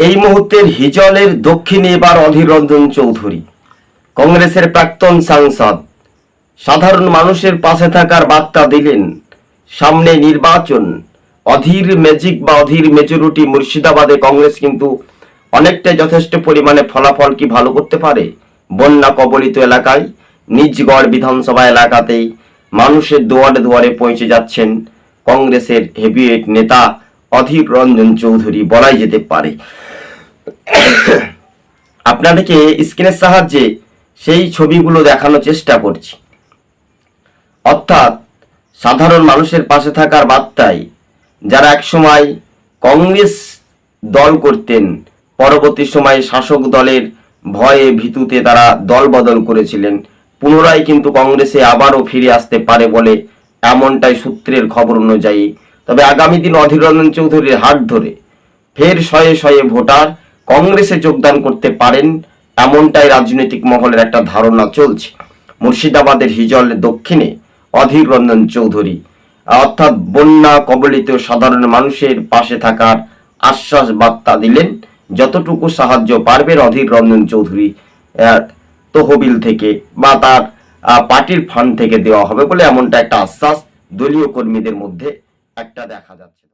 এই মুহূর্তের হিজলের দক্ষিণে এবার অধীর রঞ্জন চৌধুরী। কংগ্রেসের প্রাক্তন সাংসদ। সাধারণ মানুষের পাশে থাকার বার্তা দিলেন সামনে নির্বাচন। অধীর ম্যাজিক বা অধীর মেজরিটি মুর্শিদাবাদে কংগ্রেস কিন্তু অনেকটা যথেষ্ট পরিমাণে ফলাফল কি ভালো করতে পারে? বন্যা কবলিত এলাকায় নিজগড় বিধানসভা এলাকাতেই মানুষের দুয়ারে দুয়ারে পৌঁছে যাচ্ছেন কংগ্রেসের হেভিওয়েট নেতা অধীর রঞ্জন চৌধুরী বলাই যেতে পারে। আপনাদেরকে স্ক্রিনের সাহায্যে সেই ছবিগুলো দেখানোর চেষ্টা করছি। অর্থাৎ সাধারণ মানুষের পাশে থাকার বার্তায় যারা একসময় কংগ্রেস দল করতেন, পরবর্তী সময়ে শাসক দলের ভয়ে ভীতুতে তারা দল বদল করেছিলেন, পুনরায় কিন্তু কংগ্রেসে আবারও ফিরে আসতে পারে বলে এমনটাই সূত্রের খবর অনুযায়ী তবে আগামী দিন অধীর রঞ্জন চৌধুরীর হাত ধরে ফের শয়ে শয়ে ভোটার কংগ্রেসে যোগদান করতে পারেন এমনটাই রাজনৈতিক মহলের একটা ধারণা চলছে। মুর্শিদাবাদের হিজল দক্ষিণে অধীর রঞ্জন চৌধুরী, অর্থাৎ বন্যা কবলিত সাধারণ মানুষের পাশে থাকার আশ্বাস বার্তা দিলেন, যতটুকু সাহায্য পারবেন অধীর রঞ্জন চৌধুরী তহবিল থেকে বা তার পার্টির ফান্ড থেকে দেওয়া হবে বলে এমনটা একটা আশ্বাস দলীয় কর্মীদের মধ্যে একটা দেখা যাচ্ছে